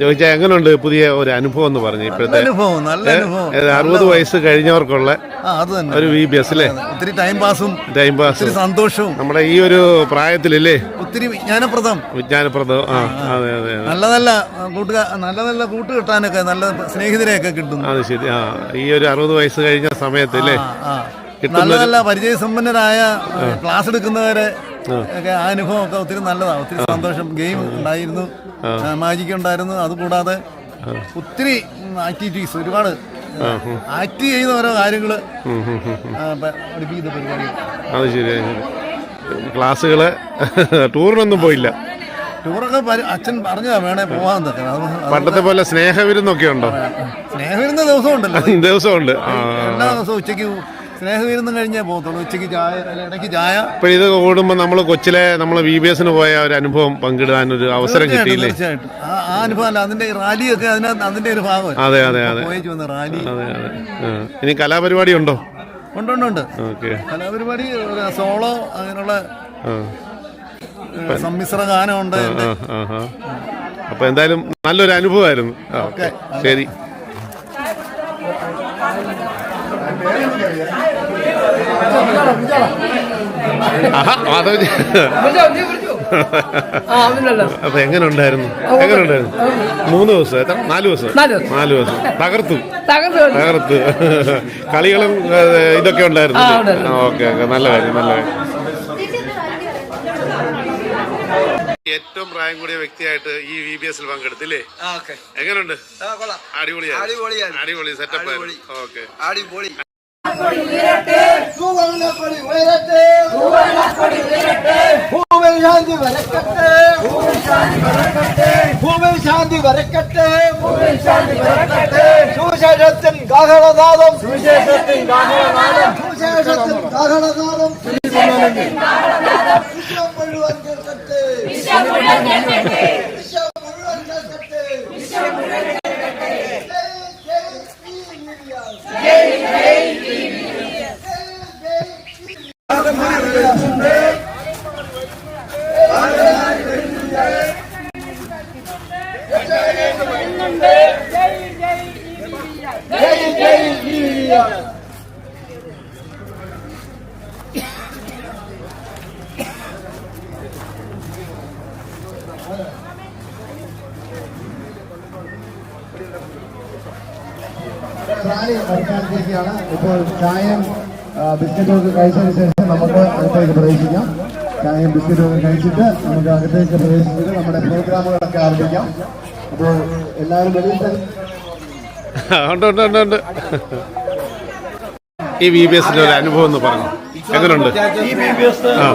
ചോദിച്ചാൽ എങ്ങനെയുണ്ട് പുതിയ ഒരു അനുഭവം എന്ന് പറഞ്ഞു ഇപ്പോഴത്തെ? അനുഭവം നല്ല അനുഭവം. അറുപത് വയസ്സ് കഴിഞ്ഞവർക്കുള്ള അത് തന്നെ. ഒരു വി ബി എസ് അല്ലേ ഒത്തിരി ടൈം പാസും ടൈം പാസ് സന്തോഷവും. നമ്മുടെ ഈ ഒരു പ്രായത്തിലല്ലേ? ഒത്തിരി വിജ്ഞാനപ്രദം. വിജ്ഞാനപ്രദം. ആ അതെ അതെ നല്ല നല്ല കൂട്ടുകാർ നല്ല നല്ല കൂട്ട് കിട്ടാനൊക്കെ നല്ല സ്നേഹിതരെയൊക്കെ കിട്ടും അത് ശരി. ആ ഈ ഒരു അറുപത് വയസ്സ് കഴിഞ്ഞ സമയത്ത് അല്ലേ. നല്ല നല്ല പരിചയസമ്പന്നരായ ക്ലാസ് എടുക്കുന്നവരെ ഒക്കെ ആ അനുഭവം ഒക്കെ ഒത്തിരി നല്ലതാണ്. ഒത്തിരി സന്തോഷം. ഗെയിം ഉണ്ടായിരുന്നു. മാജിക് ഉണ്ടായിരുന്നു. അതുകൂടാതെ ഒത്തിരി ആക്ടിവിറ്റീസ് ഒരുപാട് ആക്ട് ചെയ്യുന്ന ഓരോ കാര്യങ്ങൾ പഠിപ്പിക്കുന്ന പരിപാടി അത് ശരി. ക്ലാസ്സുകൾ ക്ലാസ്സുകൾ ടൂറിനൊന്നും പോയില്ല. ടൂറൊക്കെ അച്ഛൻ പറഞ്ഞതാ വേണേ പോവാൻ പണ്ടത്തെ പോലെ സ്നേഹവിരുന്നൊക്കെ ഉണ്ടോ? സ്നേഹവിരുന്ന ദിവസം ഉണ്ടല്ലോ ദിവസമുണ്ട് എല്ലാ ദിവസവും ഉച്ചയ്ക്ക് സ്നേഹവിരുന്നും കഴിഞ്ഞേ പോകത്തുള്ളൂ. ഉച്ചയ്ക്ക് ചായ അല്ല, ഇടയ്ക്ക് ചായ. ഇപ്പൊ ഇത് കൂടുമ്പോ നമ്മൾ കൊച്ചിലെ നമ്മൾ വി ബി എസിന് പോയ ഒരു അനുഭവം പങ്കിടാൻ ഒരു അവസരം കിട്ടിയില്ലേ? തീർച്ചയായിട്ടും. ആ ആ അനുഭവം അല്ല അതിന്റെ ഈ റാലിയൊക്കെ അതിനകത്ത് അതിന്റെ ഒരു ഭാഗം അതെ അതെ അതെ. വന്ന റാലി. അതെ അതെ. ആ. ഇനി കലാപരിപാടി ഉണ്ടോ? ഉണ്ട് ഉണ്ട് ഉണ്ട്. ഓക്കെ. കലാപരിപാടി ഒരു സോളോ അങ്ങനെയുള്ള ആ. സമ്മിശ്ര ഗാനമുണ്ട്. ആ ആ ആ. അപ്പൊ എന്തായാലും നല്ലൊരു അനുഭവമായിരുന്നു. ആ, ഓക്കെ. ശരി. അത് അപ്പൊ എങ്ങനെ ഉണ്ടായിരുന്നു എങ്ങനെ ഉണ്ടായിരുന്നു മൂന്ന് ദിവസം എത്ര? നാല് ദിവസം? നാല് ദിവസം. തകർത്തു. തകർത്തു. കളികളും ഇതൊക്കെ ഉണ്ടായിരുന്നു. Okay okay. നല്ല കാര്യം നല്ല കാര്യം. ഏറ്റവും പ്രായം കൂടിയ വ്യക്തിയായിട്ട് ഈ വി ബി എസിൽ പങ്കെടുത്തില്ലേ? എങ്ങനെയുണ്ട് അടിപൊളിയാണ്. അടിപൊളി സെറ്റപ്പ് അടിപൊളി. ഓക്കെ. അടിപൊളി. ഭൂമിൽ ശാന്തി വരക്കട്ടെ. ഭൂമിൽ ശാന്തി വരക്കട്ടെ. സുവിശേഷത്തിൻ കാഹളനാദം സുവിശേഷത്തിൻ കാഹളനാദം സുവിശേഷത്തിൻ കാഹളനാദം anyway. റാലി അവസാനിച്ചിരിക്കുകയാണ് ഇപ്പോൾ ചായയും ഒക്കെ കഴിച്ചതിന് ശേഷം നമുക്ക് അകത്തേക്ക് പ്രവേശിക്കാം. ചായയും ബിസ്ക്കറ്റും ഒക്കെ കഴിച്ചിട്ട് നമുക്ക് അകത്തേക്ക് പ്രവേശിച്ചിട്ട് നമ്മുടെ പ്രോഗ്രാമുകളൊക്കെ ആരംഭിക്കാം. അപ്പോൾ എല്ലാവരും ഉണ്ട് ഉണ്ട് ഉണ്ട് ഉണ്ട്. ഈ വി ബി എസിന്റെ ഒരു അനുഭവം എന്ന് പറഞ്ഞു. എങ്ങനെയുണ്ട് ആ.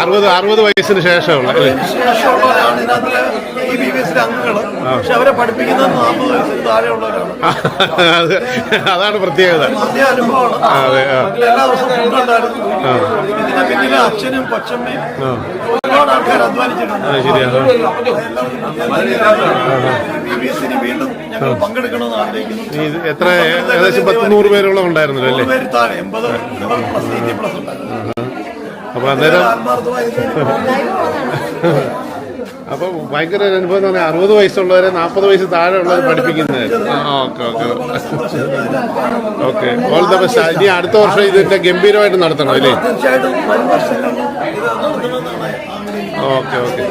അറുപത് അറുപത് വയസ്സിന് ശേഷമുള്ള അല്ലേ? ശേഷമുള്ളവരാണ് ഇതിനകത്ത് ഈ ബി ബി എസിലെ അംഗങ്ങൾ പക്ഷെ അവരെ പഠിപ്പിക്കുന്നത് നാൽപ്പത് വയസ്സിന് താഴെയുള്ളവരാണ്. അത് അതാണ് പ്രത്യേകത. അതേ അനുഭവമാണ്. അതെ അതിൽ എല്ലാ ദിവസവും ഫുഡ് ഉണ്ടായിരുന്നു ഇതിന്റെ പിന്നിലെ അച്ഛനും കൊച്ചമ്മയും ഒരുപാട് ആൾക്കാർ അധ്വാനിച്ചിട്ടുണ്ട്. ബി ബി എസിന് വീണ്ടും ഞങ്ങൾ പങ്കെടുക്കണമെന്ന് ആഗ്രഹിക്കുന്നു. ഇത് എത്ര ഏകദേശം പത്ത് നൂറ് പേരോളം ഉണ്ടായിരുന്നല്ലോ അല്ലേ? പേര് താഴെ എൺപത് എൺപത് പ്ലസ് എയ്റ്റി പ്ലസ് ഉണ്ടായിരുന്നു. അപ്പൊ അന്നേരം ആത്മാർത്ഥമായി അപ്പൊ ഭയങ്കര ഒരു അനുഭവം എന്ന് പറഞ്ഞാൽ അറുപത് വയസ്സുള്ളവരെ നാൽപ്പത് വയസ്സ് താഴെ ഉള്ളവർ പഠിപ്പിക്കുന്നത് ആ okay okay. Okay. All the best. ഇനി അടുത്ത വർഷം ഇതിന്റെ ഗംഭീരമായിട്ട് നടത്തണം അല്ലേ? Okay okay.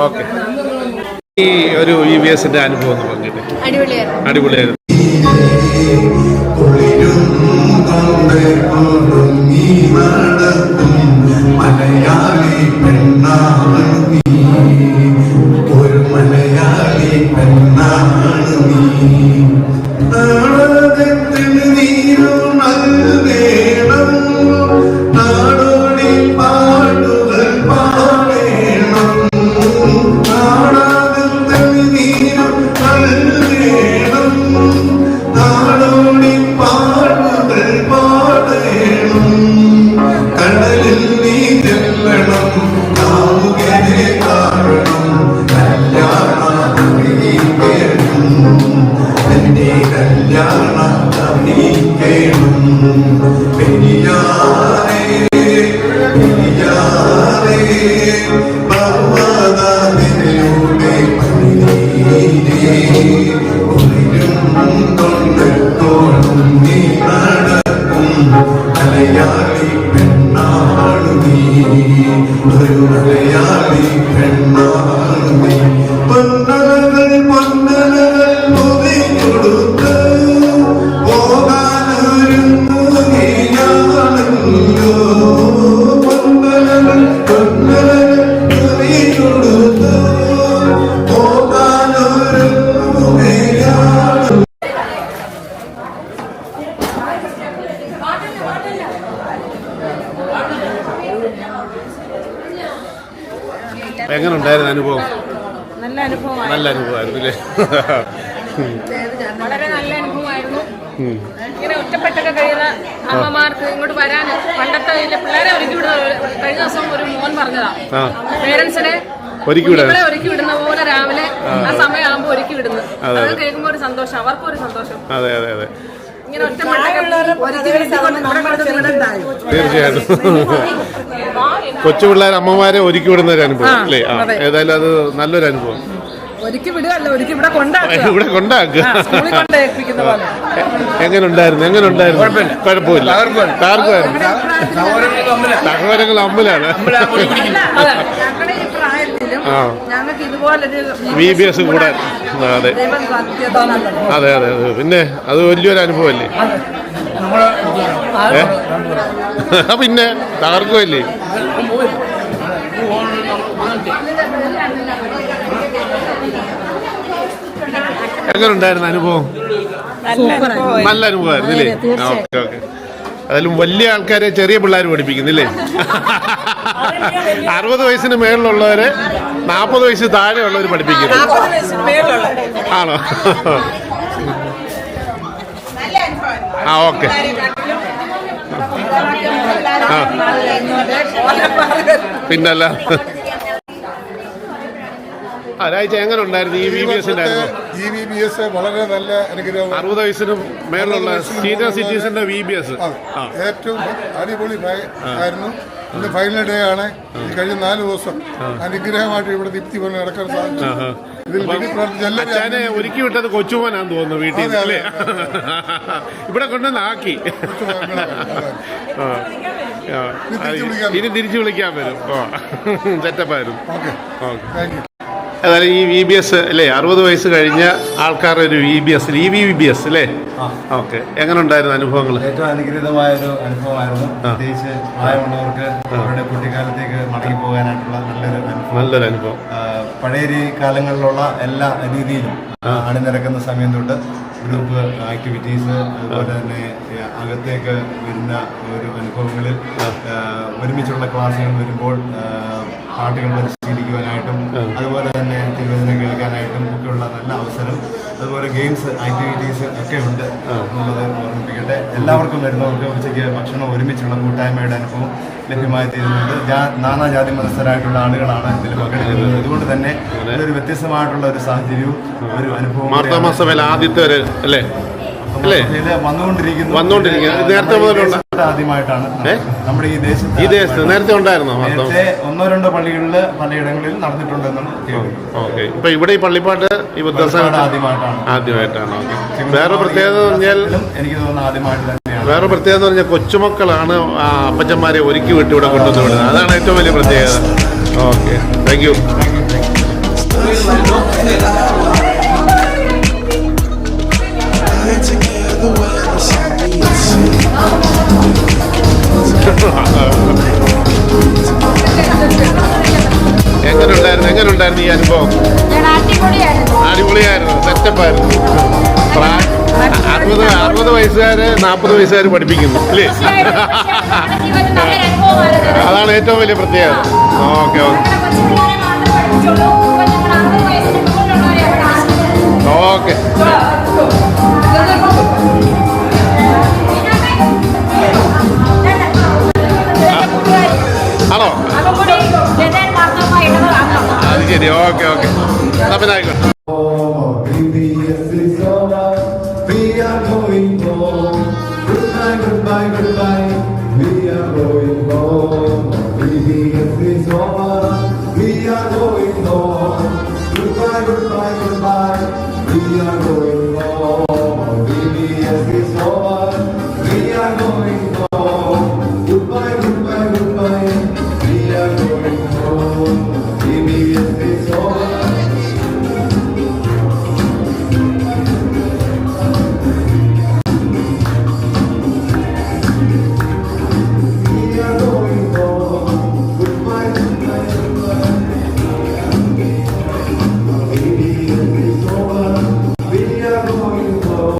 ഓക്കെ. ഈ ഒരു ഇ വി എസിന്റെ അനുഭവം എന്ന് പറഞ്ഞിട്ട് അടിപൊളിയായിരുന്നു. അടിപൊളിയായിരുന്നു മലയാളി പെണ്ണാണ് നീ. എങ്ങനെ ഉണ്ടായിരുന്നു അനുഭവം? നല്ല അനുഭവമായിരുന്നു. നല്ല അനുഭവമായിരുന്നു അല്ലേ? വളരെ നല്ല അനുഭവമായിരുന്നു. ഇങ്ങനെ ഒറ്റപ്പെട്ടൊക്കെ കഴിയുന്ന അമ്മമാർക്ക് ഇങ്ങോട്ട് വരാൻ പണ്ടത്തെ പിള്ളേരെ ഒരുക്കി വിടുന്ന കഴിഞ്ഞ ദിവസം ഒരു മോൻ പറഞ്ഞതാ. പേരൻസിനെ ഒരുക്കി വിടാൻ. ഒരുക്കി വിടുന്ന പോലെ രാവിലെ ആ. സമയമാകുമ്പോൾ ഒരുക്കി വിടുന്നത്. അതെ. കേൾക്കുമ്പോൾ ഒരു സന്തോഷം അവർക്കും ഒരു സന്തോഷം. അതെ അതെ അതെ. ഇങ്ങനെ തീർച്ചയായിട്ടും. കൊച്ചു പിള്ളേർ അമ്മമാരെ ഒരുക്കി വിടുന്ന ഒരു അനുഭവം അല്ലേ? ആ ഏതായാലും അത് നല്ലൊരു അനുഭവം. ഒരുക്കി വിടുകയല്ല ഒരുക്കി ഇവിടെ കൊണ്ടാക്കുക. ഇവിടെ കൊണ്ടാക്കുക. എങ്ങനെ ഉണ്ടായിരുന്നു എങ്ങനെ ഉണ്ടായിരുന്നു കുഴപ്പമില്ല. തകർക്കുമായിരുന്നു തകവരങ്ങൾ അമ്പലാണ് അതെ ഞങ്ങളുടെ ഈ പ്രായത്തിലും ആ. ഞങ്ങൾക്ക് ഇതുപോലൊരു ആ, അതെ. അതെ അതെ അതെ. പിന്നെ അത് വലിയൊരു അനുഭവമല്ലേ? പിന്നെ തകർക്കുമല്ലേ എങ്ങനെ ഉണ്ടായിരുന്ന അനുഭവം? നല്ല അനുഭവമായിരുന്നു അല്ലേ ഓക്കെ ഓക്കെ. അതിലും വലിയ ആൾക്കാരെ ചെറിയ പിള്ളേർ പഠിപ്പിക്കുന്നില്ലേ? അറുപത് വയസ്സിന് മേളിലുള്ളവരെ നാൽപ്പത് വയസ്സ് താഴെയുള്ളവർ പഠിപ്പിക്കുന്നു ആണോ? ആ ഓക്കെ. ആ. പിന്നല്ല. ആ രാഴ്ച എങ്ങനെ ഉണ്ടായിരുന്നു ഈ വി ബി എസിന്റെ ഇ വി ബി എസ് വളരെ നല്ല എനിക്ക് അറുപത് വയസ്സിന് മേളിലുള്ള സീനിയർ സിറ്റിസന്റെ വി ബി എസ് ഏറ്റവും അടിപൊളി ആയിരുന്നു. ഇന്ന് ഫൈനൽ ഡേ ആണ്. കഴിഞ്ഞ നാല് ദിവസം അനുഗ്രഹമായിട്ട് ഇവിടെ ദീപ്തി പോലെ നടക്കാൻ സാധിച്ചു. ഇതിൽ എല്ലാവരും ഒരുക്കി വിട്ടത് കൊച്ചുമോനാന്ന് തോന്നുന്നു വീട്ടിൽ നിന്ന് അല്ലേ? ഇവിടെ കൊണ്ടുവന്ന് ആക്കി. ഇനി തിരിച്ചു വിളിക്കാൻ വരും. ഓ സെറ്റപ്പായിരുന്നു ഓക്കെ. ഓക്കെ. Thank you. ഏതായാലും ഈ വി ബി എസ് അല്ലേ? അറുപത് വയസ്സ് കഴിഞ്ഞ ആൾക്കാരുടെ ഒരു V B S E V B S അല്ലേ? ഓക്കെ. എങ്ങനെ ഉണ്ടായിരുന്നു അനുഭവങ്ങൾ ഏറ്റവും അനുഗ്രഹീതമായ ഒരു അനുഭവമായിരുന്നു പ്രത്യേകിച്ച് പ്രായമുള്ളവർക്ക് അവരുടെ കുട്ടിക്കാലത്തേക്ക് മടങ്ങി പോകാനായിട്ടുള്ള നല്ലൊരു അനുഭവം. നല്ലൊരു അനുഭവം. പഴയ കാലങ്ങളിലുള്ള എല്ലാ രീതിയിലും അണിനിരക്കുന്ന സമയം തൊട്ട് ഗ്രൂപ്പ് ആക്ടിവിറ്റീസ് അതുപോലെ തന്നെ അകത്തേക്ക് വരുന്ന ഒരു അനുഭവങ്ങളിൽ ഒരുമിച്ചുള്ള ക്ലാസ്സുകൾ വരുമ്പോൾ പാട്ടുകൾ പരിശീലിക്കുവാനായിട്ടും അതുപോലെ തന്നെ തിരുവചനം കേൾക്കാനായിട്ടും ഒക്കെയുള്ള നല്ല അവസരം അതുപോലെ ഗെയിംസ് ആക്ടിവിറ്റീസ് ഒക്കെ ഉണ്ട് എന്നുള്ളത് ഓർമ്മിപ്പിക്കട്ടെ. എല്ലാവർക്കും വരുന്നവർക്ക് ഉച്ചയ്ക്ക് ഭക്ഷണം ഒരുമിച്ചുള്ള കൂട്ടായ്മയുടെ അനുഭവം ലഭ്യമായി തീരുന്നുണ്ട്. നാനാജാതി മതസ്ഥരായിട്ടുള്ള ആളുകളാണ് ഇതിൽ പങ്കെടുക്കുന്നത്. അതുകൊണ്ട് തന്നെ ഒരു വ്യത്യസ്തമായിട്ടുള്ള ഒരു സാഹചര്യവും ഒരു അനുഭവം ആദ്യത്തെ അല്ലേ? അല്ലേ? വന്നുകൊണ്ടിരിക്കുന്നു. വന്നുകൊണ്ടിരിക്കുന്നു. നേരത്തെ മുതലുള്ള- ആദ്യമായിട്ടാണ് നമ്മുടെ ഈ ദേശത്ത് ഈ ദേശത്ത് നേരത്തെ ഉണ്ടായിരുന്നോ നേരത്തെ ഒന്നോ രണ്ടോ പള്ളികളിൽ പലയിടങ്ങളിൽ നടന്നിട്ടുണ്ടെന്നാണ് ഓക്കെ. ഇപ്പൊ ഇവിടെ ഈ പള്ളിപ്പാട്ട് ഈ പള്ളിപ്പാട് ആദ്യമായിട്ടാണ്. ആദ്യമായിട്ടാണ്. വേറെ പ്രത്യേകത പറഞ്ഞാൽ എനിക്ക് തോന്നുന്നു ആദ്യമായിട്ട് വേറെ പ്രത്യേകത എന്ന് പറഞ്ഞാൽ കൊച്ചുമക്കളാണ് ആ അപ്പച്ചന്മാരെ ഒരുക്കി വിട്ട് ഇവിടെ കൊണ്ടുവന്ന് വിടുന്നത്. അതാണ് ഏറ്റവും വലിയ പ്രത്യേകത. ഓക്കെ. Thank you. എങ്ങനെ ഉണ്ടായിരുന്നു എങ്ങനെ ഉണ്ടായിരുന്നു ഈ അനുഭവം? അടിപൊളിയായിരുന്നു. സെറ്റപ്പായിരുന്നു അറുപത് അറുപത് വയസ്സുകാര് നാൽപ്പത് വയസ്സുകാർ പഠിപ്പിക്കുന്നു അല്ലേ? അതാണ് ഏറ്റവും വലിയ പ്രത്യേകത. Okay okay. ഓക്കെ.